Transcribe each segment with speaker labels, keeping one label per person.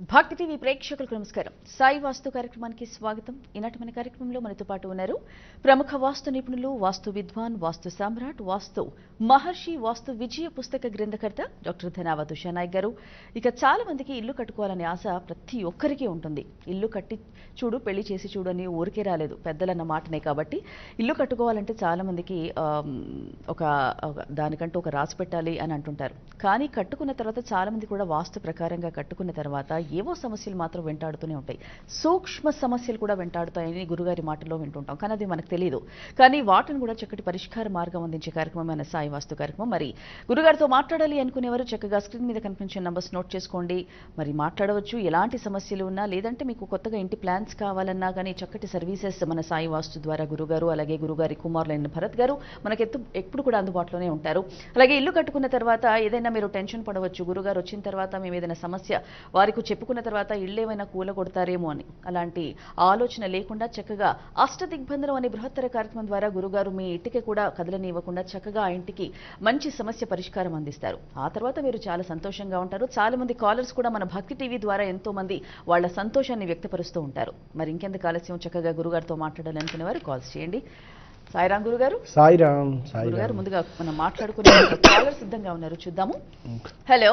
Speaker 1: భక్తి టీవీ ప్రేక్షకులకు నమస్కారం. సాయి వాస్తు కార్యక్రమానికి స్వాగతం. ఈనాటి మన కార్యక్రమంలో మనతో పాటు ఉన్నారు ప్రముఖ వాస్తు నిపుణులు వాస్తు విద్వాన్ వాస్తు సామ్రాట్ వాస్తు మహర్షి వాస్తు విజయ పుస్తక గ్రంథకర్త డాక్టర్ ధనావత్ ఉషానాయక్ గారు. ఇక చాలా మందికి ఇల్లు కట్టుకోవాలనే ఆశ ప్రతి ఒక్కరికి ఉంటుంది. ఇల్లు కట్టి చూడు పెళ్ళి చేసి చూడు అని ఊరికే రాలేదు. పెద్దలన్న మాటనే కాబట్టి ఇల్లు కట్టుకోవాలంటే చాలా మందికి ఒక- దానికంటూ ఒక రాసి పెట్టాలి అని అంటుంటారు. కానీ కట్టుకున్న తర్వాత చాలా మంది కూడా వాస్తు ప్రకారంగా కట్టుకున్న తర్వాత ఏవో సమస్యలు మాత్రం వెంటాడుతూనే ఉంటాయి. సూక్ష్మ సమస్యలు కూడా వెంటాడుతాయని గురుగారి మాటల్లో వింటుంటాం. కానీ అది మనకు తెలియదు కానీ వాటిని కూడా చక్కటి పరిష్కార మార్గం అందించే కార్యక్రమం మన సాయి వాస్తు కార్యక్రమం. మరి గురుగారితో మాట్లాడాలి అనుకునేవారు చక్కగా స్క్రీన్ మీద కనిపించే నంబర్స్ నోట్ చేసుకోండి. మరి మాట్లాడవచ్చు. ఎలాంటి సమస్యలు ఉన్నా లేదంటే మీకు కొత్తగా ఇంటి ప్లాన్స్ కావాలన్నా కానీ చక్కటి సర్వీసెస్ మన సాయి వాస్తు ద్వారా గురుగారు అలాగే గురుగారి కుమారులైన భరత్ గారు మనకి ఎప్పుడు కూడా అందుబాటులోనే ఉంటారు. అలాగే ఇల్లు కట్టుకున్న తర్వాత ఏదైనా మీరు టెన్షన్ పడవచ్చు. గురుగారు వచ్చిన తర్వాత మేము ఏదైనా సమస్య వారికి చెప్పుకున్న తర్వాత ఇల్లు ఏమైనా కూలగొడతారేమో అని. అలాంటి ఆలోచన లేకుండా చక్కగా అష్ట దిగ్బంధనం అనే బృహత్తర కార్యక్రమం ద్వారా గురుగారు మీ ఇంటికి కూడా కదలనివ్వకుండా చక్కగా ఆ ఇంటికి మంచి సమస్య పరిష్కారం అందిస్తారు. ఆ తర్వాత మీరు చాలా సంతోషంగా ఉంటారు. చాలా మంది కాలర్స్ కూడా మన భక్తి టీవీ ద్వారా ఎంతో మంది వాళ్ళ సంతోషాన్ని వ్యక్తపరుస్తూ ఉంటారు. మరి ఇంకెందుకు ఆలస్యం? చక్కగా గురుగారితో మాట్లాడాలనుకునే వారు కాల్స్ చేయండి. సాయిరాం గురుగారు?
Speaker 2: సాయిరామ్
Speaker 1: గురుగారు
Speaker 2: సాయిరామ్
Speaker 1: ముందుగా మనం మాట్లాడుకునే కాలర్ సిద్ధంగా ఉన్నారు. చూద్దాము. హలో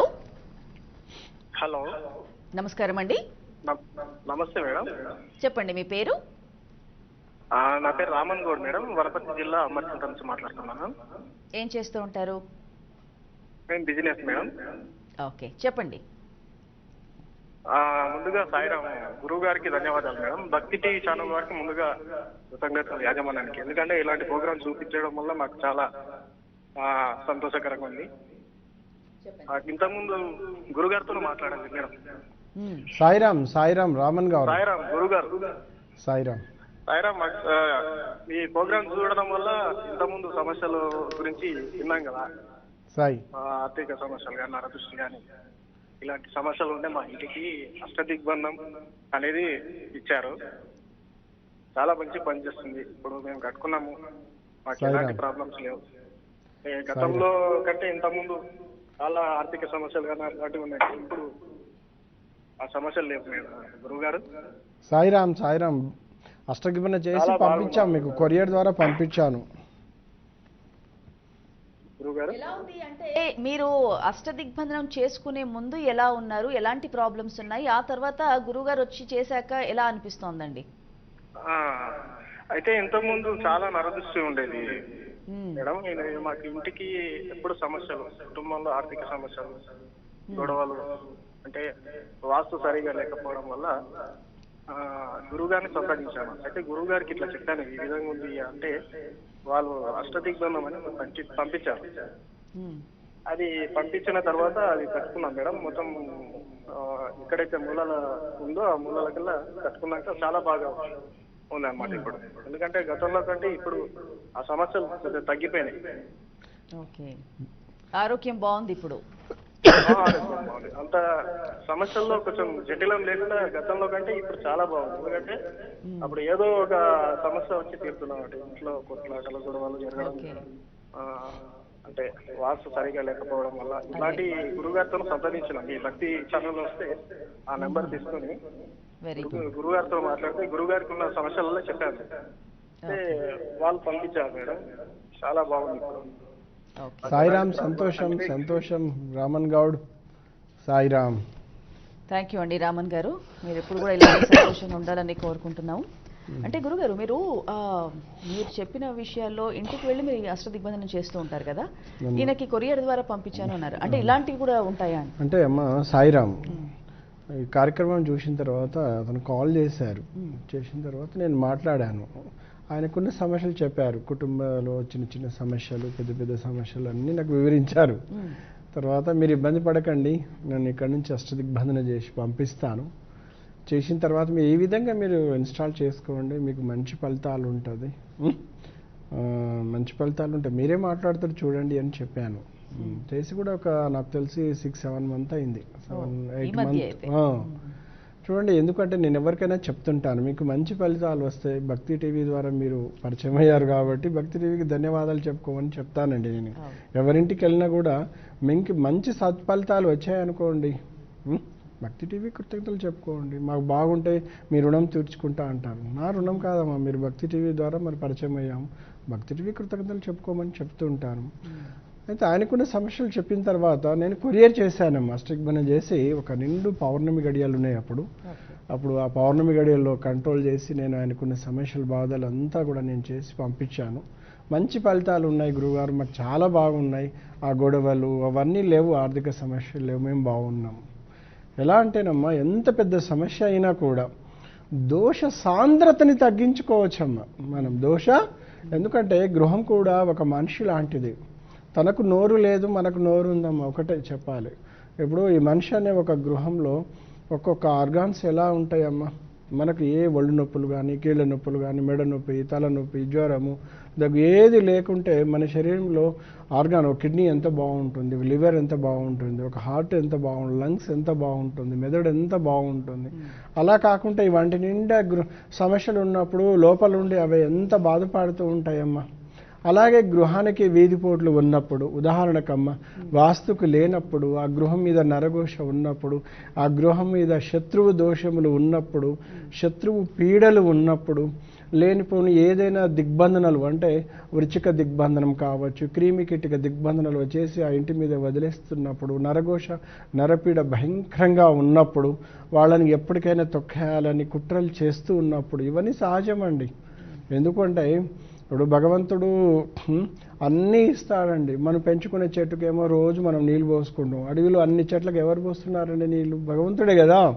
Speaker 3: హలో
Speaker 1: నమస్కారం అండి
Speaker 3: నమస్తే మేడం.
Speaker 1: చెప్పండి మీ పేరు?
Speaker 3: నా పేరు రామన్ గౌడ్ మేడం. వనపర్తి జిల్లా అమర్చింత నుంచి మాట్లాడుతున్నాను.
Speaker 1: ఏం చేస్తూ ఉంటారు?
Speaker 3: నేను బిజినెస్ మేడం.
Speaker 1: ఓకే చెప్పండి.
Speaker 3: ముందుగా సాయిరామ్ గురువు గారికి ధన్యవాదాలు మేడం. భక్తి టీవీ ఛానల్ వారికి ముందుగా కృతజ్ఞతలు యాజమాన్యానికి. ఎందుకంటే ఇలాంటి ప్రోగ్రామ్ చూపించడం వల్ల మాకు చాలా సంతోషకరంగా ఉంది. ఇంతకుముందు గురుగారితో మాట్లాడాలి మేడం.
Speaker 2: సాయిరామ్ సాయిరామ్ రామన్ గౌర్.
Speaker 3: సాయిరామ్ గురుగారు.
Speaker 2: సాయిరామ్.
Speaker 3: సాయిరామ్ మీ ప్రోగ్రామ్ చూడడం వల్ల ఇంతకుముందు సమస్యల గురించి విన్నాం కదా.
Speaker 2: సాయి.
Speaker 3: ఆ, ఆర్థిక సమస్యలు కానీ నరదృష్టి కానీ ఇలాంటి సమస్యలు ఉంటే మా ఇంటికి అష్టదిగ్బంధం అనేది ఇచ్చారు. చాలా మంచి పని చేస్తుంది. ఇప్పుడు మేము కట్టుకున్నాము. మాకు. ఎలాంటి ప్రాబ్లమ్స్ లేవు. గతంలో కంటే ఇంత ముందు చాలా ఆర్థిక సమస్యలు కానీ అలాంటివి ఉన్నాయి. ఇప్పుడు ఆ సమస్యలు లేవు గురువు గారు?
Speaker 2: సాయిరామ్ సాయిరామ్. అష్టగిబన చేసి పంపించాం మీకు. కొరియర్ ద్వారా పంపించాను.
Speaker 1: ఎలా ఉంది అంటే మీరు అష్టదిగ్బంధనం చేసుకునే ముందు ఎలా ఉన్నారు? ఎలాంటి ప్రాబ్లమ్స్ ఉన్నాయి? ఆ తర్వాత గురుగారు వచ్చి చేశాక ఎలా అనిపిస్తోందండి?
Speaker 3: ఆ, అయితే ఇంత ముందు చాలా నరదృష్టి ఉండేది. మేడం నేను మాకు ఇంటికి ఎప్పుడు సమస్యలు కుటుంబంలో ఆర్థిక సమస్యలు గొడవలు అంటే వాస్తు సరిగా లేకపోవడం వల్ల ఆ, గురువుగారిని సంప్రదించాను. అయితే గురువు గారికి ఇట్లా చెప్పాను ఈ విధంగా ఉంది అంటే వాళ్ళు అష్టదిగ్బంధం అని పంపి పంపించారు. అది పంపించిన తర్వాత అది కట్టుకున్నాం మేడం. మొత్తం ఎక్కడైతే మూలాల ఉందో ఆ మూలాల కల్లా కట్టుకున్నాక చాలా బాగా ఉంది అన్నమాట ఇప్పుడు. ఎందుకంటే గతంలో కంటే ఇప్పుడు ఆ సమస్యలు కొద్దిగా తగ్గిపోయినాయి.
Speaker 1: ఆరోగ్యం బాగుంది ఇప్పుడు.
Speaker 3: అంత సమస్యల్లో కొంచెం జటిలం లేకుండా గతంలో కంటే ఇప్పుడు చాలా బాగుంది. ఎందుకంటే అప్పుడు ఏదో ఒక సమస్య వచ్చి తీరుతున్నాం అంటే ఇంట్లో కొట్లాటలు గొడవలు జరగడం. అంటే వాస్తు సరిగా లేకపోవడం వల్ల ఇలాంటి గురుగారితో సంప్రదించినాం ఈ భక్తి ఛానల్ వస్తే ఆ నెంబర్ తీసుకుని గురుగారితో మాట్లాడితే గురుగారికి ఉన్న సమస్యలలో చెప్పాను అంటే వాళ్ళు పంపించారు మేడం. చాలా బాగుంది
Speaker 2: సాయిరామ్ సంతోషం సంతోషం రామన్ గౌడ్ సాయిరామ్.
Speaker 1: థ్యాంక్ యూ అండి రామన్ గారు. మీరు ఎప్పుడు కూడా ఇలాంటి సంతోషంగా ఉండాలని కోరుకుంటున్నాము. అంటే గురుగారు మీరు మీరు చెప్పిన విషయాల్లో ఇంటికి వెళ్ళి మీరు అష్టదిగ్బంధనం చేస్తూ ఉంటారు కదా? ఈయనకి కొరియర్ ద్వారా పంపించాను అన్నారు. అంటే ఇలాంటివి కూడా ఉంటాయా
Speaker 2: అంటే అమ్మ సాయిరామ్. ఈ కార్యక్రమం చూసిన తర్వాత అతను కాల్ చేశారు. చేసిన తర్వాత నేను మాట్లాడాను. ఆయనకున్న సమస్యలు చెప్పారు. కుటుంబంలో చిన్న చిన్న సమస్యలు పెద్ద పెద్ద సమస్యలు అన్నీ నాకు వివరించారు. తర్వాత మీరు ఇబ్బంది పడకండి. నేను ఇక్కడ నుంచి అష్టదిగ్బంధన చేసి పంపిస్తాను. చేసిన తర్వాత మీరు ఈ విధంగా మీరు ఇన్స్టాల్ చేసుకోండి. మీకు మంచి ఫలితాలు ఉంటుంది. మంచి ఫలితాలు ఉంటాయి మీరే మాట్లాడతారు చూడండి అని చెప్పాను. చేసి కూడా ఒక నాకు తెలిసి సిక్స్ సెవెన్ మంత్ అయింది. Seven eight. మంత్ చూడండి ఎందుకంటే నేను ఎవరికైనా చెప్తుంటాను. మీకు మంచి ఫలితాలు వస్తాయి భక్తి టీవీ ద్వారా మీరు పరిచయం అయ్యారు కాబట్టి భక్తి టీవీకి ధన్యవాదాలు చెప్పుకోమని చెప్తానండి నేను. ఎవరింటికి వెళ్ళినా కూడా మీకు మంచి సత్ఫలితాలు వచ్చాయనుకోండి? భక్తి టీవీ కృతజ్ఞతలు చెప్పుకోండి. మాకు బాగుంటే మీ రుణం తీర్చుకుంటా అంటారు. నా రుణం కాదమ్మా మీరు భక్తి టీవీ ద్వారా మరి పరిచయం అయ్యాము. భక్తి టీవీ కృతజ్ఞతలు చెప్పుకోమని చెప్తూ ఉంటాను. అయితే ఆయనకున్న సమస్యలు చెప్పిన తర్వాత నేను కొరియర్ చేశానమ్మా స్టిక్బన చేసి ఒక నిండు పౌర్ణమి గడియలు ఉన్నాయి అప్పుడు. అప్పుడు ఆ పౌర్ణమి గడియల్లో కంట్రోల్ చేసి నేను ఆయనకున్న సమస్యలు బాధలు అంతా కూడా నేను చేసి పంపించాను. మంచి ఫలితాలు ఉన్నాయి గురుగారు మాకు చాలా బాగున్నాయి. ఆ గొడవలు అవన్నీ లేవు ఆర్థిక సమస్యలు లేవు మేము బాగున్నాము ఎలా అంటేనమ్మా ఎంత పెద్ద సమస్య అయినా కూడా దోష సాంద్రతని తగ్గించుకోవచ్చమ్మా. మనం దోష ఎందుకంటే గృహం కూడా ఒక మనిషి లాంటిది. తనకు నోరు లేదు మనకు నోరు ఉందమ్మా ఒకటే చెప్పాలి. ఇప్పుడు ఈ మనిషి అనే ఒక గృహంలో ఒక్కొక్క ఆర్గాన్స్ ఎలా ఉంటాయమ్మా? మనకు ఏ ఒళ్ళు నొప్పులు కానీ కీళ్ళ నొప్పులు కానీ మెడ నొప్పి తలనొప్పి జ్వరము దగ్గు ఏది లేకుంటే మన శరీరంలో ఆర్గాన్ ఒక కిడ్నీ ఎంత బాగుంటుంది లివర్ ఎంత బాగుంటుంది ఒక హార్ట్ ఎంత బాగుంటుంది లంగ్స్ ఎంత బాగుంటుంది మెదడు ఎంత బాగుంటుంది. అలా కాకుండా ఈ వంటి నిండా సమస్యలు ఉన్నప్పుడు లోపల ఉండి అవి ఎంత బాధపడుతూ ఉంటాయమ్మా? అలాగే గృహానికి వీధిపోట్లు ఉన్నప్పుడు ఉదాహరణకమ్మ వాస్తుకు లేనప్పుడు ఆ గృహం మీద నరఘోష ఉన్నప్పుడు ఆ గృహం మీద శత్రువు దోషములు ఉన్నప్పుడు శత్రువు పీడలు ఉన్నప్పుడు లేనిపోని ఏదైనా దిగ్బంధనలు అంటే వృచ్చిక దిగ్బంధనం కావచ్చు క్రీమి కిటిక దిగ్బంధనలు వచ్చేసి ఆ ఇంటి మీద వదిలేస్తున్నప్పుడు నరఘోష నరపీడ భయంకరంగా ఉన్నప్పుడు వాళ్ళని ఎప్పటికైనా తొక్కేయాలని కుట్రలు చేస్తూ ఉన్నప్పుడు ఇవన్నీ సహజమండి. ఎందుకంటే ఇప్పుడు భగవంతుడు అన్నీ ఇస్తాడండి. మనం పెంచుకునే చెట్టుకేమో రోజు మనం నీళ్ళు పోసుకుంటాం. అడవిలో అన్ని చెట్లకు ఎవరు పోస్తున్నారండి నీళ్ళు? భగవంతుడే కదా.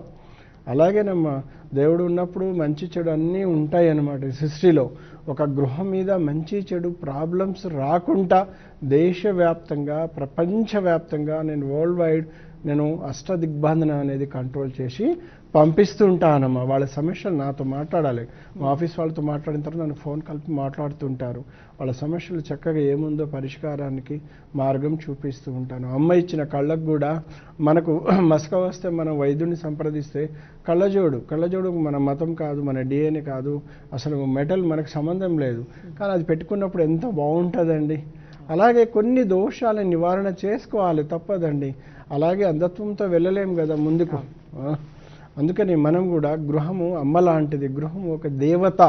Speaker 2: అలాగేనమ్మా దేవుడు ఉన్నప్పుడు మంచి చెడు అన్నీ ఉంటాయి అన్నమాట సృష్టిలో. ఒక గృహం మీద మంచి చెడు ప్రాబ్లమ్స్ రాకుండా దేశవ్యాప్తంగా ప్రపంచవ్యాప్తంగా నేను వరల్డ్ వైడ్ నేను అష్టదిగ్బంధన అనేది కంట్రోల్ చేసి పంపిస్తుంటానమ్మా. వాళ్ళ సమస్యలు నాతో మాట్లాడాలి. మా ఆఫీస్ వాళ్ళతో మాట్లాడిన తర్వాత నన్ను ఫోన్ కలిపి మాట్లాడుతుంటారు. వాళ్ళ సమస్యలు చక్కగా ఏముందో పరిష్కారానికి మార్గం చూపిస్తూ ఉంటాను. అమ్మ ఇచ్చిన కళ్ళకు కూడా మనకు మసక వస్తే మనం వైద్యుని సంప్రదిస్తే కళ్ళజోడు. కళ్ళజోడు మన మతం కాదు మన డిఎన్ఏ కాదు. అసలు మెటల్ మనకు సంబంధం లేదు. కానీ అది పెట్టుకున్నప్పుడు ఎంత బాగుంటుందండి. అలాగే కొన్ని దోషాలను నివారణ చేసుకోవాలి తప్పదండి. అలాగే అంధత్వంతో వెళ్ళలేం కదా ముందుకు? అందుకని మనం కూడా గృహము అమ్మ లాంటిది. గృహం ఒక దేవత?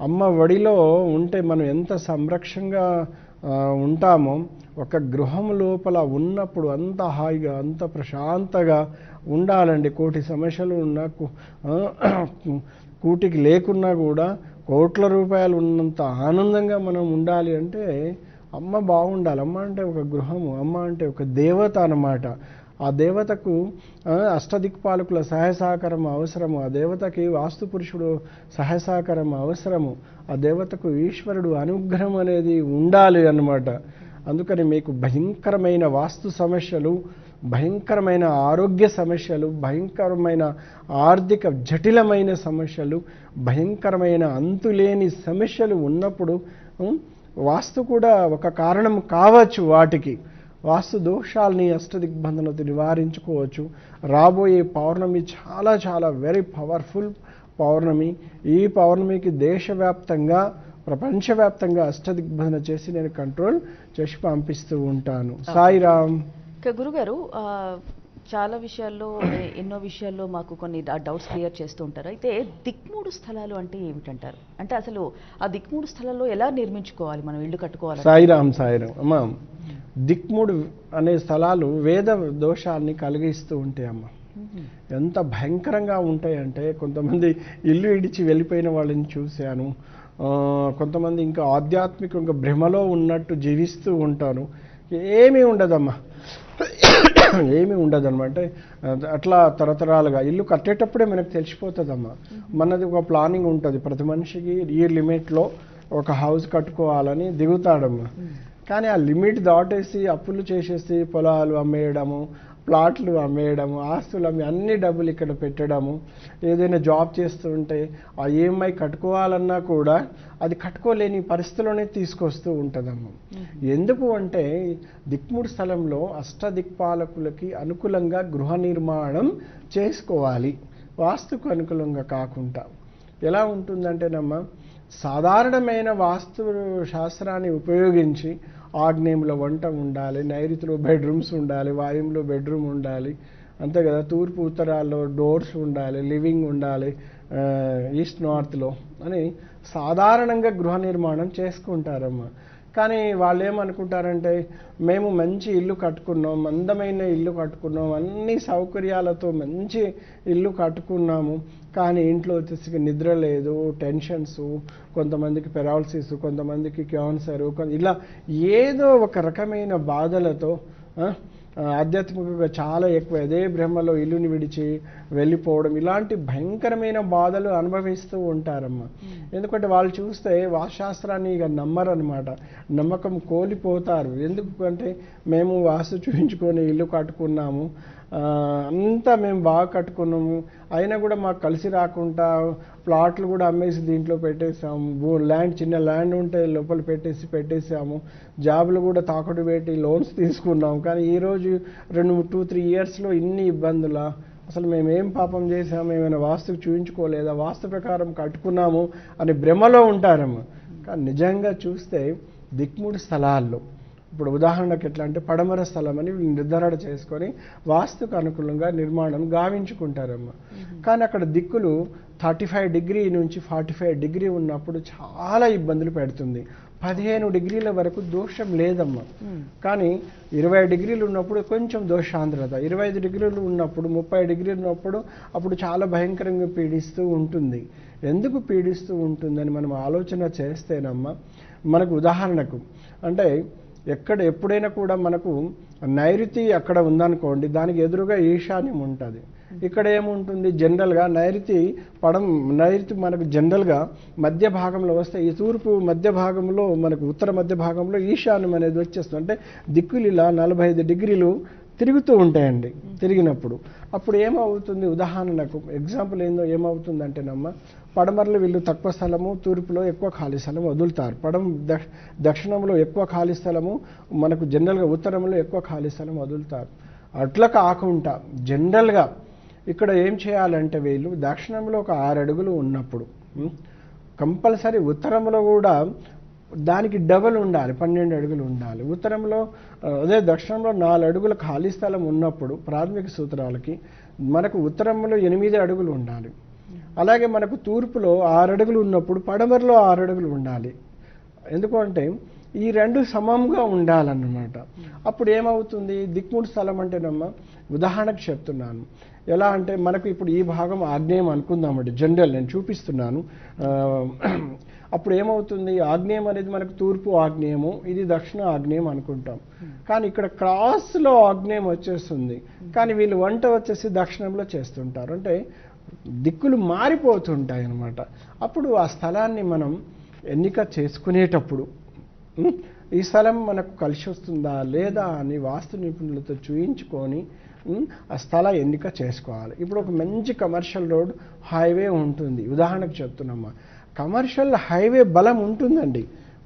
Speaker 2: అమ్మ వడిలో ఉంటే మనం ఎంత సంరక్షంగా ఉంటామో ఒక గృహం లోపల ఉన్నప్పుడు అంత హాయిగా అంత ప్రశాంతగా ఉండాలండి. కోటి సమస్యలు ఉన్నా కూటికి లేకున్నా కూడా కోట్ల రూపాయలు ఉన్నంత ఆనందంగా మనం ఉండాలి అంటే అమ్మ బాగుండాలి. అమ్మ అంటే ఒక గృహము అమ్మ అంటే ఒక దేవత అన్నమాట. ఆ దేవతకు అష్టదిక్పాలకుల సహాయ సహకారం అవసరము. ఆ దేవతకి వాస్తు పురుషుడు సహాయ సహకారం అవసరము. ఆ దేవతకు ఈశ్వరుడు అనుగ్రహం అనేది ఉండాలి అన్నమాట. అందుకని మీకు భయంకరమైన వాస్తు సమస్యలు భయంకరమైన ఆరోగ్య సమస్యలు భయంకరమైన ఆర్థిక జటిలమైన సమస్యలు భయంకరమైన అంతులేని సమస్యలు ఉన్నప్పుడు వాస్తు కూడా ఒక కారణం కావచ్చు వాటికి. వాస్తు దోషాలని అష్టదిగ్బంధనతో నివారించుకోవచ్చు. రాబోయే పౌర్ణమి చాలా చాలా వెరీ పవర్ఫుల్ పౌర్ణమి. ఈ పౌర్ణమికి దేశవ్యాప్తంగా ప్రపంచవ్యాప్తంగా అష్టదిగ్బంధన చేసి నేను కంట్రోల్ చేసి పంపిస్తూ ఉంటాను. సాయిరామ్.
Speaker 1: ఇక గురుగారు చాలా విషయాల్లో ఎన్నో విషయాల్లో మాకు కొన్ని డౌట్స్ క్లియర్ చేస్తూ ఉంటారు. అయితే దిక్మూడు స్థలాలు అంటే ఏమిటంటారు? అంటే అసలు ఆ దిక్మూడు స్థలాల్లో ఎలా నిర్మించుకోవాలి మనం? ఇల్లు కట్టుకోవాలి
Speaker 2: సాయిరామ్ సాయిరామ్. అమ్మా దిక్ముడు అనే స్థలాలు వేద దోషాన్ని కలిగిస్తూ ఉంటాయి అమ్మ. ఎంత భయంకరంగా ఉంటాయంటే కొంతమంది ఇల్లు ఇడిచి వెళ్ళిపోయిన వాళ్ళని చూశాను. కొంతమంది ఇంకా ఆధ్యాత్మికంగా భ్రమలో ఉన్నట్టు జీవిస్తూ ఉంటారు. ఏమీ ఉండదమ్మా. ఏమీ ఉండదన్నమాట. అంటే అట్లా తరతరాలుగా ఇల్లు కట్టేటప్పుడే మనకు తెలిసిపోతుందమ్మా. మనది ఒక ప్లానింగ్ ఉంటుంది. ప్రతి మనిషికి ఈ లిమిట్లో ఒక హౌస్ కట్టుకోవాలని దిగుతాడమ్మా. కానీ ఆ లిమిట్ దాటేసి అప్పులు చేసేసి పొలాలు అమ్మేయడము ప్లాట్లు అమ్మేయడము ఆస్తులు అమ్మి అన్ని డబ్బులు ఇక్కడ పెట్టడము ఏదైనా జాబ్ చేస్తుంటే ఆ ఈఎంఐ కట్టుకోవాలన్నా కూడా అది కట్టుకోలేని పరిస్థితిలోనే తీసుకొస్తూ ఉంటుందమ్మ. ఎందుకు అంటే దిక్ముడు స్థలంలో అష్టదిక్పాలకులకి అనుకూలంగా గృహ నిర్మాణం చేసుకోవాలి. వాస్తుకు అనుకూలంగా కాకుండా. ఎలా ఉంటుందంటేనమ్మా సాధారణమైన వాస్తు శాస్త్రాన్ని ఉపయోగించి ఆగ్నేయంలో వంట ఉండాలి నైరుతిలో బెడ్రూమ్స్ ఉండాలి వాయుంలో బెడ్రూమ్ ఉండాలి అంతే కదా? తూర్పు ఉత్తరాల్లో డోర్స్ ఉండాలి లివింగ్ ఉండాలి ఈస్ట్ నార్త్లో అని సాధారణంగా గృహ నిర్మాణం చేసుకుంటారమ్మా. కానీ వాళ్ళు ఏమనుకుంటారంటే మేము మంచి ఇల్లు కట్టుకున్నాం అందమైన ఇల్లు కట్టుకున్నాం అన్ని సౌకర్యాలతో మంచి ఇల్లు కట్టుకున్నాము కానీ ఇంట్లో వచ్చేసి నిద్ర లేదు టెన్షన్స్ కొంతమందికి పెరాలసిస్ కొంతమందికి క్యాన్సర్ ఇలా ఏదో ఒక రకమైన బాధలతో ఆధ్యాత్మికంగా చాలా ఎక్కువ అదే బ్రహ్మలో ఇల్లుని విడిచి వెళ్ళిపోవడం ఇలాంటి భయంకరమైన బాధలు అనుభవిస్తూ ఉంటారమ్మా. ఎందుకంటే వాళ్ళు చూస్తే వాస్తుశాస్త్రాన్ని ఇక నమ్మరనమాట నమ్మకం కోల్పోతారు. ఎందుకంటే మేము వాస్తు చూపించుకొని ఇల్లు కట్టుకున్నాము. అంతా మేము బాగా కట్టుకున్నాము. అయినా కూడా మాకు కలిసి రాకుండా ప్లాట్లు కూడా అమ్మేసి దీంట్లో పెట్టేసాము భూ ల్యాండ్ చిన్న ల్యాండ్ ఉంటే లోపల పెట్టేసి పెట్టేసాము జాబులు కూడా తాకట్టు పెట్టి లోన్స్ తీసుకున్నాము. కానీ ఈరోజు రెండు టూ త్రీ ఇయర్స్లో ఇన్ని ఇబ్బందులా. అసలు మేము ఏం పాపం చేసాము ఏమైనా వాస్తుకు చూపించుకోలేదా వాస్తు ప్రకారం కట్టుకున్నాము అని భ్రమలో ఉంటారము. కానీ నిజంగా చూస్తే దిక్ముడి స్థలాల్లో ఇప్పుడు ఉదాహరణకు ఎట్లా అంటే పడమర స్థలం అని నిర్ధారణ చేసుకొని వాస్తుకు అనుకూలంగా నిర్మాణం గావించుకుంటారమ్మ. కానీ అక్కడ దిక్కులు థర్టీ ఫైవ్ డిగ్రీ నుంచి ఫార్టీ ఫైవ్ డిగ్రీ ఉన్నప్పుడు చాలా ఇబ్బందులు పెడుతుంది. పదిహేను డిగ్రీల వరకు దోషం లేదమ్మా. కానీ ఇరవై డిగ్రీలు ఉన్నప్పుడు కొంచెం దోషాంధ్రత. ఇరవై ఐదు డిగ్రీలు ఉన్నప్పుడు ముప్పై డిగ్రీలు ఉన్నప్పుడు అప్పుడు చాలా భయంకరంగా పీడిస్తూ ఉంటుంది. ఎందుకు పీడిస్తూ ఉంటుందని మనం ఆలోచన చేస్తేనమ్మా మనకు ఉదాహరణకు అంటే ఎక్కడ ఎప్పుడైనా కూడా మనకు నైరుతి అక్కడ ఉందనుకోండి దానికి ఎదురుగా ఈశాన్యం ఉంటుంది. ఇక్కడ ఏముంటుంది? జనరల్గా నైరుతి పడం నైరుతి మనకు జనరల్గా మధ్య భాగంలో వస్తే ఈ తూర్పు మధ్య భాగంలో మనకు ఉత్తర మధ్య భాగంలో ఈశాన్యం అనేది వచ్చేస్తుంది. అంటే దిక్కులు ఇలా నలభై ఐదు డిగ్రీలు తిరుగుతూ ఉంటాయండి తిరిగినప్పుడు. అప్పుడు ఏమవుతుంది? ఉదాహరణకు ఎగ్జాంపుల్ ఏందో ఏమవుతుందంటేనమ్మ పడమరలో వీళ్ళు తక్కువ స్థలము తూర్పులో ఎక్కువ ఖాళీ స్థలం వదులుతారు. పడం దక్ష దక్షిణంలో ఎక్కువ ఖాళీ స్థలము మనకు జనరల్గా ఉత్తరంలో ఎక్కువ ఖాళీ స్థలం వదులుతారు. అట్లా కాకుండా జనరల్గా ఇక్కడ ఏం చేయాలంటే వీళ్ళు దక్షిణంలో ఒక ఆరు అడుగులు ఉన్నప్పుడు కంపల్సరీ ఉత్తరంలో కూడా దానికి డబల్ ఉండాలి పన్నెండు అడుగులు ఉండాలి. ఉత్తరంలో అదే దక్షిణంలో నాలుగు అడుగుల ఖాళీ స్థలం ఉన్నప్పుడు ప్రాథమిక సూత్రాలకి మనకు ఉత్తరంలో ఎనిమిది అడుగులు ఉండాలి. అలాగే మనకు తూర్పులో ఆరడుగులు ఉన్నప్పుడు పడమరలో ఆరడుగులు ఉండాలి. ఎందుకంటే ఈ రెండు సమంగా ఉండాలన్నమాట. అప్పుడు ఏమవుతుంది? దిక్ముడు స్థలం అంటేనమ్మా ఉదాహరణకు చెప్తున్నాను. ఎలా అంటే మనకు ఇప్పుడు ఈ భాగం ఆగ్నేయం అనుకుందామండి. జనరల్ నేను చూపిస్తున్నాను. అప్పుడు ఏమవుతుంది? ఆగ్నేయం అనేది మనకు తూర్పు ఆగ్నేయము ఇది దక్షిణ ఆగ్నేయం అనుకుంటాం. కానీ ఇక్కడ క్రాస్లో ఆగ్నేయం వచ్చేస్తుంది. కానీ వీళ్ళు వంట వచ్చేసి దక్షిణంలో చేస్తుంటారు. అంటే దిక్కులు మారిపోతుంటాయి అన్నమాట అప్పుడు ఆ స్థలాన్ని మనం ఎన్నిక చేసుకునేటప్పుడు ఈ స్థలం మనకు కలిసి వస్తుందా లేదా అని వాస్తు నిపుణులతో చూయించుకొని ఆ స్థల ఎన్నిక చేసుకోవాలి. ఇప్పుడు ఒక మంచి కమర్షియల్ రోడ్ హైవే ఉంటుంది. ఉదాహరణకు చెప్తున్నామా? కమర్షియల్ హైవే బలం ఉంటుందండి.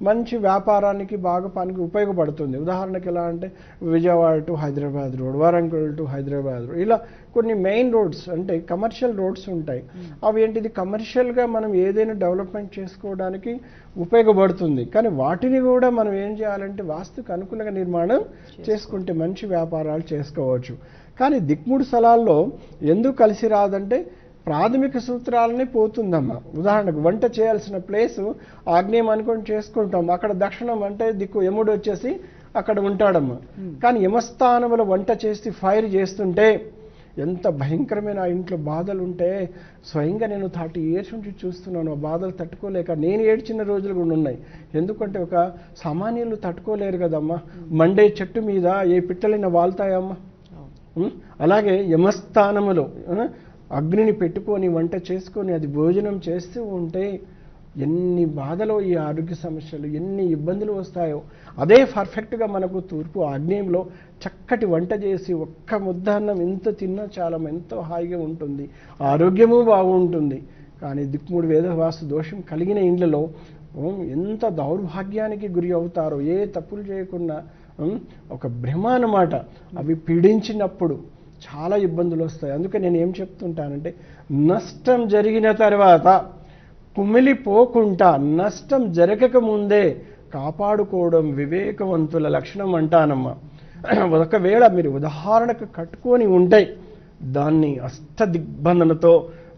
Speaker 2: మంచి వ్యాపారానికి బాగా పనికి ఉపయోగపడుతుంది. ఉదాహరణకి ఎలా అంటే Vijayawada to Hyderabad road Warangal to Hyderabad road. ఇలా కొన్ని మెయిన్ రోడ్స్ అంటే కమర్షియల్ రోడ్స్ ఉంటాయి. అవి ఏంటిది? కమర్షియల్గా మనం ఏదైనా డెవలప్మెంట్ చేసుకోవడానికి ఉపయోగపడుతుంది. కానీ వాటిని కూడా మనం ఏం చేయాలంటే వాస్తుకు అనుకూలంగా నిర్మాణం చేసుకుంటే మంచి వ్యాపారాలు చేసుకోవచ్చు. కానీ దిక్ముడు స్థలాల్లో ఎందుకు కలిసి రాదంటే ప్రాథమిక సూత్రాలనే పోతుందమ్మా. ఉదాహరణకు వంట చేయాల్సిన ప్లేస్ ఆగ్నేయం అనుకొని చేసుకుంటాం. అక్కడ దక్షిణం అంటే దిక్కు యముడు వచ్చేసి అక్కడ ఉంటాడమ్మా. కానీ యమస్థానంలో వంట చేసి ఫైర్ చేస్తుంటే ఎంత భయంకరమైన ఆ ఇంట్లో బాధలు ఉంటే స్వయంగా నేను థర్టీ ఇయర్స్ నుంచి చూస్తున్నాను. ఆ బాధలు తట్టుకోలేక నేను ఏడ్చిన రోజులు కూడా ఉన్నాయి. ఎందుకంటే ఒక సామాన్యులు తట్టుకోలేరు కదమ్మా. మండే చెట్టు మీద ఏ పిట్టలైనా వాళ్తాయమ్మా? అలాగే యమస్థానములో అగ్నిని పెట్టుకొని వంట చేసుకొని అది భోజనం చేస్తూ ఉంటే ఎన్ని బాధలో ఈ ఆరోగ్య సమస్యలు ఎన్ని ఇబ్బందులు వస్తాయో. అదే పర్ఫెక్ట్గా మనకు తూర్పు ఆగ్నేయంలో చక్కటి వంట చేసి ఒక్క ముద్ద అన్నం ఎంత తిన్నా చాలా ఎంతో హాయిగా ఉంటుంది. ఆరోగ్యము బాగుంటుంది. కానీ దిక్కుముడు వేదవాసు దోషం కలిగిన ఇండ్లలో ఎంత దౌర్భాగ్యానికి గురి అవుతారో ఏ తప్పులు చేయకుండా ఒక భ్రమ అన్నమాట. అవి పీడించినప్పుడు చాలా ఇబ్బందులు వస్తాయి. అందుకే నేను ఏం చెప్తుంటానంటే నష్టం జరిగిన తర్వాత కుమిలిపోకుండా నష్టం జరగక ముందే కాపాడుకోవడం వివేకవంతుల లక్షణం అంటానమ్మా. ఒకవేళ మీరు ఉదాహరణకు కట్టుకొని ఉంటే దాన్ని అష్ట దిగ్బంధనతో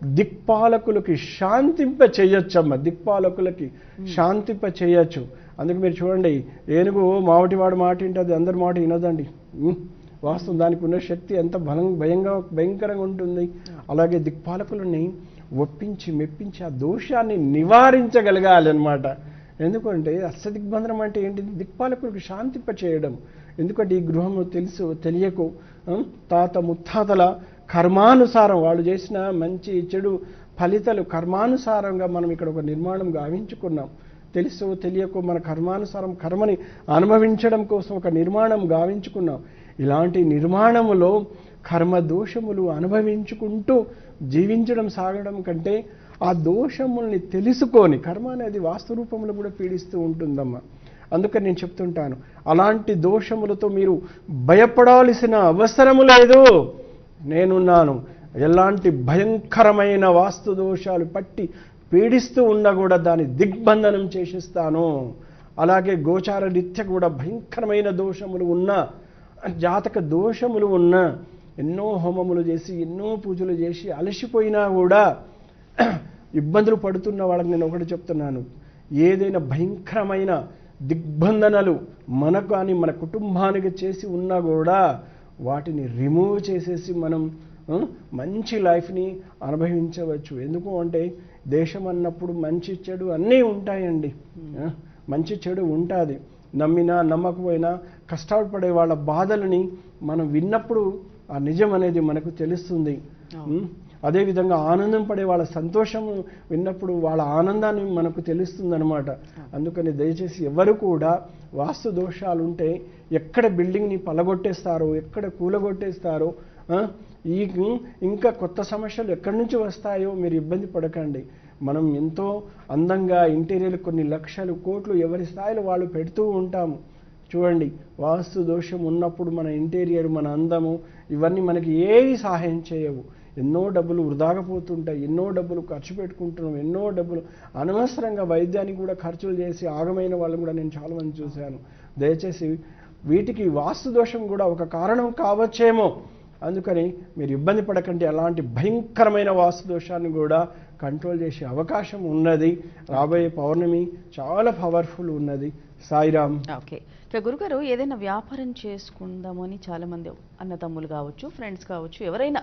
Speaker 2: దిక్పాలకులకి శాంతింప చేయొచ్చమ్మ. దిక్పాలకులకి శాంతింప చేయొచ్చు. అందుకు మీరు చూడండి ఏనుగు మావటివాడు మాట వింటుంది అందరి మాట వినదండి. వాస్తవం దానికి ఉన్న శక్తి ఎంత బలం భయంగా భయంకరంగా ఉంటుంది. అలాగే దిక్పాలకులని ఒప్పించి మెప్పించి ఆ దోషాన్ని నివారించగలగాలి అనమాట ఎందుకంటే అష్టదిగ్బంధనం అంటే ఏంటి దిక్పాలకులకు శాంతింప చేయడం. ఎందుకంటే ఈ గృహము తెలుసు తెలియకు. తాత ముత్తాతల కర్మానుసారం వాళ్ళు చేసిన మంచి చెడు ఫలితాలు కర్మానుసారంగా మనం ఇక్కడ ఒక నిర్మాణం గావించుకున్నాం. తెలుసు తెలియకు మన కర్మానుసారం కర్మని అనుభవించడం కోసం ఒక నిర్మాణం గావించుకున్నాం. ఇలాంటి నిర్మాణములో కర్మ దోషములు అనుభవించుకుంటూ జీవించడం సాగడం కంటే ఆ దోషముల్ని తెలుసుకొని కర్మ అనేది వాస్తు కూడా పీడిస్తూ ఉంటుందమ్మా. అందుకని నేను చెప్తుంటాను అలాంటి దోషములతో మీరు భయపడాల్సిన అవసరము లేదు. నేనున్నాను ఎలాంటి భయంకరమైన వాస్తు దోషాలు పట్టి పీడిస్తూ ఉన్నా కూడా దాన్ని దిగ్బంధనం చేసిస్తాను. అలాగే గోచార రీత్య కూడా భయంకరమైన దోషములు ఉన్నా జాతక దోషములు ఉన్నా ఎన్నో హోమములు చేసి ఎన్నో పూజలు చేసి అలసిపోయినా కూడా ఇబ్బందులు పడుతున్న వాళ్ళకి నేను ఒకటి చెప్తున్నాను. ఏదైనా భయంకరమైన దిగ్బంధనలు మనకు కానీ మన కుటుంబానికి చేసి ఉన్నా కూడా వాటిని రిమూవ్ చేసేసి మనం మంచి లైఫ్ని అనుభవించవచ్చు. ఎందుకు అంటే దేశం అన్నప్పుడు మంచి చెడు అన్నీ ఉంటాయండి. మంచి చెడు ఉంటుంది. నమ్మినా నమ్మకపోయినా కష్టపడే వాళ్ళ బాధలని మనం విన్నప్పుడు ఆ నిజం అనేది మనకు తెలుస్తుంది? అదేవిధంగా ఆనందం పడే వాళ్ళ సంతోషం విన్నప్పుడు వాళ్ళ ఆనందాన్ని మనకు తెలుస్తుందన్నమాట. అందుకని దయచేసి ఎవరు కూడా వాస్తు దోషాలు ఉంటే ఎక్కడ బిల్డింగ్ని పలగొట్టేస్తారో ఎక్కడ కూలగొట్టేస్తారో ఈ ఇంకా కొత్త సమస్యలు ఎక్కడి నుంచి వస్తాయో మీరు ఇబ్బంది పడకండి. మనం ఎంతో అందంగా ఇంటీరియర్ కొన్ని లక్షలు కోట్లు ఎవరి స్థాయిలో వాళ్ళు పెడుతూ ఉంటాము. చూడండి వాస్తు దోషం ఉన్నప్పుడు మన ఇంటీరియర్ మన అందము ఇవన్నీ మనకి ఏవి సహాయం చేయవు. ఎన్నో డబ్బులు వృధాగా పోతుంటాయి ఎన్నో డబ్బులు ఖర్చు పెట్టుకుంటున్నాం ఎన్నో డబ్బులు అనవసరంగా వైద్యానికి కూడా ఖర్చులు చేసి ఆగమైన వాళ్ళని కూడా నేను చాలామంది చూశాను. దయచేసి వీటికి వాస్తు దోషం కూడా ఒక కారణం కావచ్చేమో. అందుకని మీరు ఇబ్బంది పడకండి అలాంటి భయంకరమైన వాస్తు దోషాన్ని కూడా కంట్రోల్ చేసే అవకాశం ఉన్నది. రాబోయే పౌర్ణమి చాలా పవర్ఫుల్ ఉన్నది. సాయిరామ్.
Speaker 1: ఓకే. ఇక గురుగారు ఏదైనా వ్యాపారం చేసుకుందాము అని చాలా మంది అన్నతమ్ములు కావచ్చు ఫ్రెండ్స్ కావచ్చు ఎవరైనా.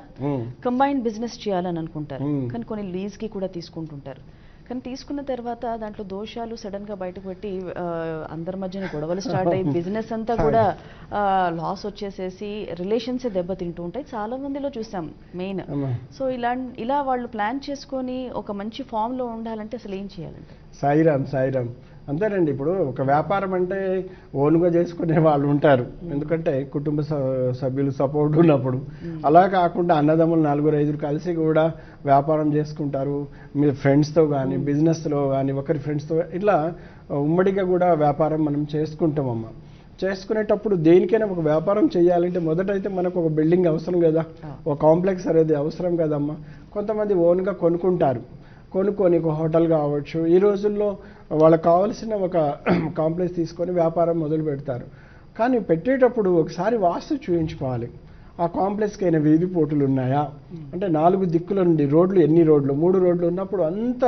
Speaker 1: కంబైన్డ్ బిజినెస్ చేయాలని అనుకుంటారు. కానీ కొన్ని లీజ్కి కూడా తీసుకుంటుంటారు. కానీ తీసుకున్న తర్వాత దాంట్లో దోషాలు సడన్గా బయటకు పెట్టి అందరి మధ్యన గొడవలు స్టార్ట్ అయ్యి బిజినెస్ అంతా కూడా లాస్ వచ్చేసేసి రిలేషన్స్ దెబ్బతింటూ ఉంటాయి. చాలా మందిలో చూసాం మెయిన్. సో ఇలా ఇలా వాళ్ళు ప్లాన్ చేసుకొని ఒక మంచి ఫామ్లో ఉండాలంటే అసలు ఏం చేయాలంటే
Speaker 2: సాయిరామ్ సాయిరామ్. అంతేనండి ఇప్పుడు ఒక వ్యాపారం అంటే ఓన్గా చేసుకునే వాళ్ళు ఉంటారు. ఎందుకంటే కుటుంబ సభ్యులు సపోర్ట్ ఉన్నప్పుడు. అలా కాకుండా అన్నదమ్ములు నలుగురు ఐదుగురు కలిసి కూడా వ్యాపారం చేసుకుంటారు. మీరు ఫ్రెండ్స్తో కానీ బిజినెస్లో కానీ ఒకరి ఫ్రెండ్స్తో ఇట్లా ఉమ్మడిగా కూడా వ్యాపారం మనం చేసుకుంటామమ్మా. చేసుకునేటప్పుడు దేనికైనా ఒక వ్యాపారం చేయాలంటే మొదట అయితే మనకు ఒక బిల్డింగ్ అవసరం కదా. ఒక కాంప్లెక్స్ అనేది అవసరం కదమ్మా. కొంతమంది ఓన్గా కొనుక్కుంటారు. కొనుక్కొని ఒక హోటల్ కావచ్చు. ఈ రోజుల్లో వాళ్ళకి కావాల్సిన ఒక కాంప్లెక్స్ తీసుకొని వ్యాపారం మొదలు పెడతారు. కానీ పెట్టేటప్పుడు ఒకసారి వాస్తు చూయించుకోవాలి. ఆ కాంప్లెక్స్కి అయిన వీధి పోటులు ఉన్నాయా? అంటే నాలుగు దిక్కుల నుండి రోడ్లు ఎన్ని రోడ్లు? మూడు రోడ్లు ఉన్నప్పుడు అంత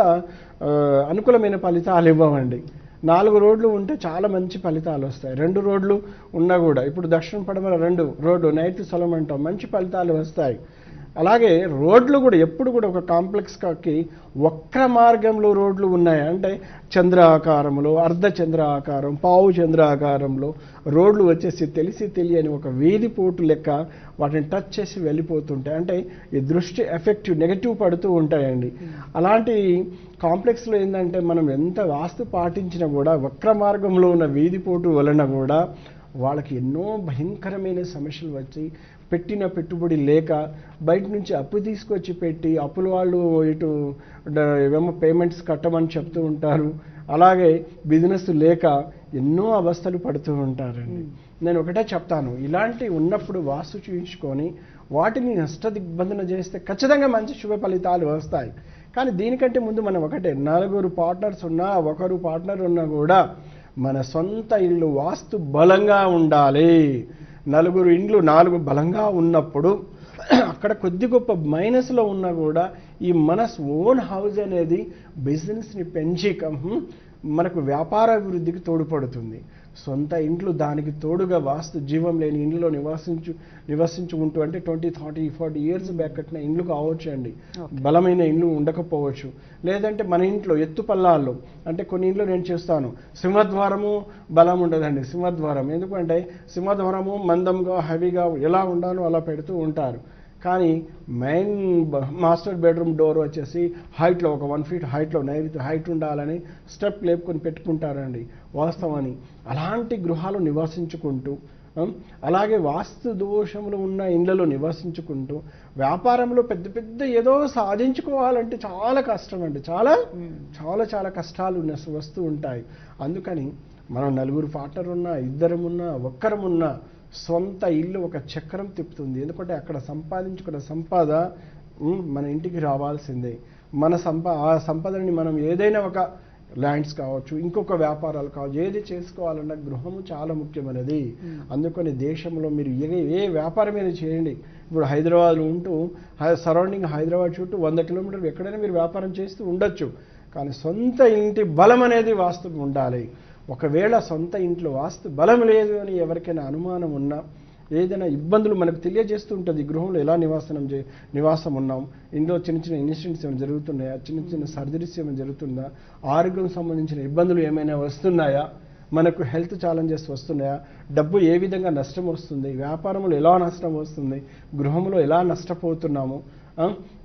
Speaker 2: అనుకూలమైన ఫలితాలు ఇవ్వమండి నాలుగు రోడ్లు ఉంటే చాలా మంచి ఫలితాలు వస్తాయి. రెండు రోడ్లు ఉన్నా కూడా ఇప్పుడు దక్షిణ పడమర రెండు రోడ్డు నైట్ స్థలం అంటాం మంచి ఫలితాలు వస్తాయి. అలాగే రోడ్లు కూడా ఎప్పుడు కూడా ఒక కాంప్లెక్స్కి వక్ర మార్గంలో రోడ్లు ఉన్నాయి? అంటే చంద్ర ఆకారంలో అర్ధ చంద్ర ఆకారం పావు చంద్ర ఆకారంలో రోడ్లు వచ్చేసి తెలిసి తెలియని ఒక వీధి పోటు లెక్క వాటిని టచ్ చేసి వెళ్ళిపోతుంటాయి. అంటే ఈ దృష్టి ఎఫెక్టివ్ నెగటివ్ పడుతూ ఉంటాయండి. అలాంటి కాంప్లెక్స్లో ఏంటంటే మనం ఎంత వాస్తు పాటించినా కూడా వక్ర మార్గంలో ఉన్న వీధి పోటు వలన కూడా వాళ్ళకి ఎన్నో భయంకరమైన సమస్యలు వచ్చి పెట్టిన పెట్టుబడి లేక బయట నుంచి అప్పు తీసుకొచ్చి పెట్టి అప్పుల వాళ్ళు ఇటు ఏమో పేమెంట్స్ కట్టమని చెప్తూ ఉంటారు. అలాగే బిజినెస్ లేక ఎన్నో అవస్థలు పడుతూ ఉంటారండి. నేను ఒకటే చెప్తాను. ఇలాంటి ఉన్నప్పుడు వాస్తు చూయించుకొని వాటిని నష్టదిగ్బంధన చేస్తే ఖచ్చితంగా మంచి శుభ ఫలితాలు వస్తాయి. కానీ దీనికంటే ముందు మనం ఒకటే నలుగురు పార్ట్నర్స్ ఉన్నా ఒకరు పార్ట్నర్ ఉన్నా కూడా మన సొంత ఇల్లు వాస్తు బలంగా ఉండాలి. నలుగురు ఇండ్లు నాలుగు బలంగా ఉన్నప్పుడు అక్కడ కొద్ది గొప్ప మైనస్లో ఉన్నా కూడా ఈ మనస్ ఓన్ హౌస్ అనేది బిజినెస్ని పెంచి మనకు వ్యాపార అభివృద్ధికి తోడ్పడుతుంది. సొంత ఇండ్లు దానికి తోడుగా వాస్తు జీవం లేని ఇండ్లలో నివాసించు నివసించుకుంటూ అంటే twenty thirty forty years back కట్టిన ఇండ్లు కావచ్చు అండి. బలమైన ఇల్లు ఉండకపోవచ్చు. లేదంటే మన ఇంట్లో ఎత్తు పల్లాల్లో అంటే కొన్ని ఇంట్లో నేను చేస్తాను. సింహద్వారము బలం ఉండదండి సింహద్వారం. ఎందుకంటే సింహద్వారము మందంగా హెవీగా ఎలా ఉండాలో అలా పెడుతూ ఉంటారు. కానీ మెయిన్ మాస్టర్ బెడ్రూమ్ డోర్ వచ్చేసి హైట్లో ఒక వన్ ఫీట్ హైట్లో నైరుతి హైట్ ఉండాలని స్టెప్ లేపుకొని పెట్టుకుంటారండి వాస్తవాన్ని. అలాంటి గృహాలు నివసించుకుంటూ అలాగే వాస్తు దోషములు ఉన్న ఇండ్లలో నివసించుకుంటూ వ్యాపారంలో పెద్ద పెద్ద ఏదో సాధించుకోవాలంటే చాలా కష్టం అండి చాలా చాలా చాలా కష్టాలు వస్తూ ఉంటాయి. అందుకని మనం నలుగురు పార్ట్నర్ ఉన్నా ఇద్దరం ఉన్నా ఒక్కరమున్నా సొంత ఇల్లు ఒక చక్రం తిప్పుతుంది. ఎందుకంటే అక్కడ సంపాదించుకున్న సంపద మన ఇంటికి రావాల్సిందే. మన సంప ఆ సంపదని మనం ఏదైనా ఒక ల్యాండ్స్ కావచ్చు ఇంకొక వ్యాపారాలు కావచ్చు ఏది చేసుకోవాలన్నా గృహము చాలా ముఖ్యమైనది. అందుకని దేశంలో మీరు ఏ ఏ వ్యాపారమైనా చేయండి. ఇప్పుడు హైదరాబాద్లో ఉంటూ సరౌండింగ్ హైదరాబాద్ చుట్టూ వంద కిలోమీటర్లు ఎక్కడైనా మీరు వ్యాపారం చేస్తూ ఉండొచ్చు. కానీ సొంత ఇంటి బలం అనేది వాస్తు ఉండాలి. ఒకవేళ సొంత ఇంట్లో వాస్తు బలం లేదు అని ఎవరికైనా అనుమానం ఉన్నా ఏదైనా ఇబ్బందులు మనకు తెలియజేస్తూ ఉంటుంది గృహంలో ఎలా నివాసనం చే నివాసం ఉన్నాం ఇందులో చిన్న చిన్న ఇన్సిడెంట్స్ ఏమైనా జరుగుతున్నాయా చిన్న చిన్న సర్జరీస్ ఏమైనా జరుగుతుందా ఆరోగ్యం సంబంధించిన ఇబ్బందులు ఏమైనా వస్తున్నాయా మనకు హెల్త్ ఛాలెంజెస్ వస్తున్నాయా డబ్బు ఏ విధంగా నష్టం వస్తుంది వ్యాపారంలో ఎలా నష్టం వస్తుంది గృహంలో ఎలా నష్టపోతున్నాము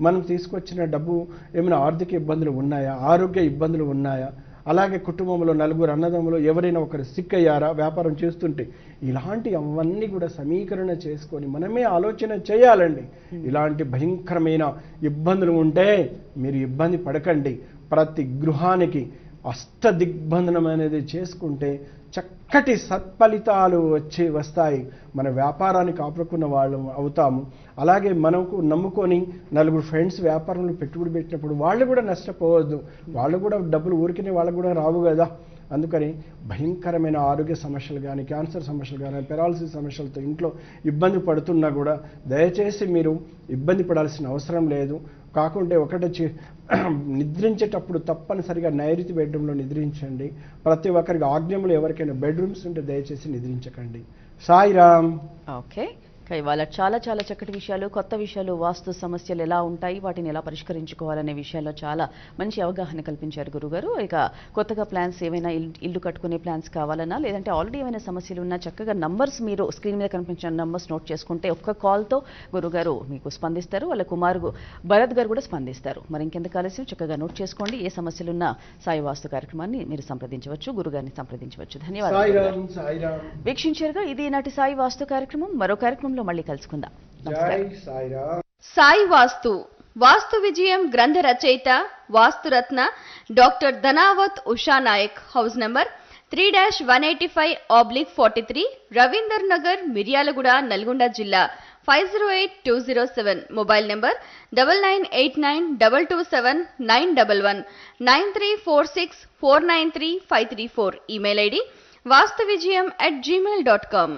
Speaker 2: మనం తీసుకొచ్చిన డబ్బు ఏమైనా ఆర్థిక ఇబ్బందులు ఉన్నాయా ఆరోగ్య ఇబ్బందులు ఉన్నాయా అలాగే కుటుంబంలో నలుగురు అన్నదమ్ములు ఎవరైనా ఒకరు సిక్ అయ్యారా వ్యాపారం చేస్తుంటే ఇలాంటి అవన్నీ కూడా సమీకరణ చేసుకొని మనమే ఆలోచన చేయాలండి. ఇలాంటి భయంకరమైన ఇబ్బందులు ఉంటే మీరు ఇబ్బంది పడకండి. ప్రతి గృహానికి అష్ట దిగ్బంధనం అనేది చేసుకుంటే చక్కటి సత్ఫలితాలు వచ్చి వస్తాయి. మన వ్యాపారాన్ని కాపాడుకున్న వాళ్ళు అవుతాము. అలాగే మనకు నమ్ముకొని నలుగురు ఫ్రెండ్స్ వ్యాపారంలో పెట్టుబడి పెట్టినప్పుడు వాళ్ళు కూడా నష్టపోవద్దు. వాళ్ళు కూడా డబ్బులు ఊరికినే వాళ్ళకు కూడా రావు కదా. అందుకని భయంకరమైన ఆరోగ్య సమస్యలు కానీ క్యాన్సర్ సమస్యలు కానీ పెరాలసిస్ సమస్యలతో ఇంట్లో ఇబ్బంది పడుతున్నా కూడా దయచేసి మీరు ఇబ్బంది పడాల్సిన అవసరం లేదు. కాకుంటే ఒకటి చి- నిద్రించేటప్పుడు తప్పనిసరిగా నైరుతి బెడ్రూమ్లో నిద్రించండి. ప్రతి ఒక్కరికి ఆగ్నేయంలో ఎవరికైనా బెడ్రూమ్స్ ఉంటే దయచేసి నిద్రించకండి. సాయిరామ్.
Speaker 1: ఓకే. ఇవాళ చాలా చాలా చక్కటి విషయాలు కొత్త విషయాలు వాస్తు సమస్యలు ఎలా ఉంటాయి వాటిని ఎలా పరిష్కరించుకోవాలనే విషయాల్లో చాలా మంచి అవగాహన కల్పించారు గురుగారు. ఇక కొత్తగా ప్లాన్స్ ఏమైనా ఇల్- ఇల్లు కట్టుకునే ప్లాన్స్ కావాలన్నా లేదంటే ఆల్రెడీ ఏమైనా సమస్యలు ఉన్నా చక్కగా నంబర్స్ మీరు స్క్రీన్ మీద కనిపించిన నంబర్స్ నోట్ చేసుకుంటే ఒక్క కాల్తో గురుగారు మీకు స్పందిస్తారు. వాళ్ళ కుమారు భరత్ గారు కూడా స్పందిస్తారు. మరి ఇంకెందుకు ఆలస్యం చక్కగా నోట్ చేసుకోండి. ఏ సమస్యలున్నా సాయి వాస్తు కార్యక్రమాన్ని మీరు సంప్రదించవచ్చు గురుగారిని సంప్రదించవచ్చు. ధన్యవాదాలు. వీక్షించారుగా ఇది నాటి సాయి వాస్తు కార్యక్రమం. మరో కార్యక్రమంలో మళ్ళీ కలుసుకుందాం.
Speaker 4: సాయి వాస్తు వాస్తు విజయం గ్రంథ రచయిత Vasturatna doctor Dhanavath Usha Naik house number three dash one eighty five oblique forty three Ravinder Nagar Miryalaguda Nalgonda జిల్లా five zero eight two zero seven mobile number double nine eight nine double two seven nine double one nine three four six four nine three five three four email ID Vastu Vijayam at Gmail dot com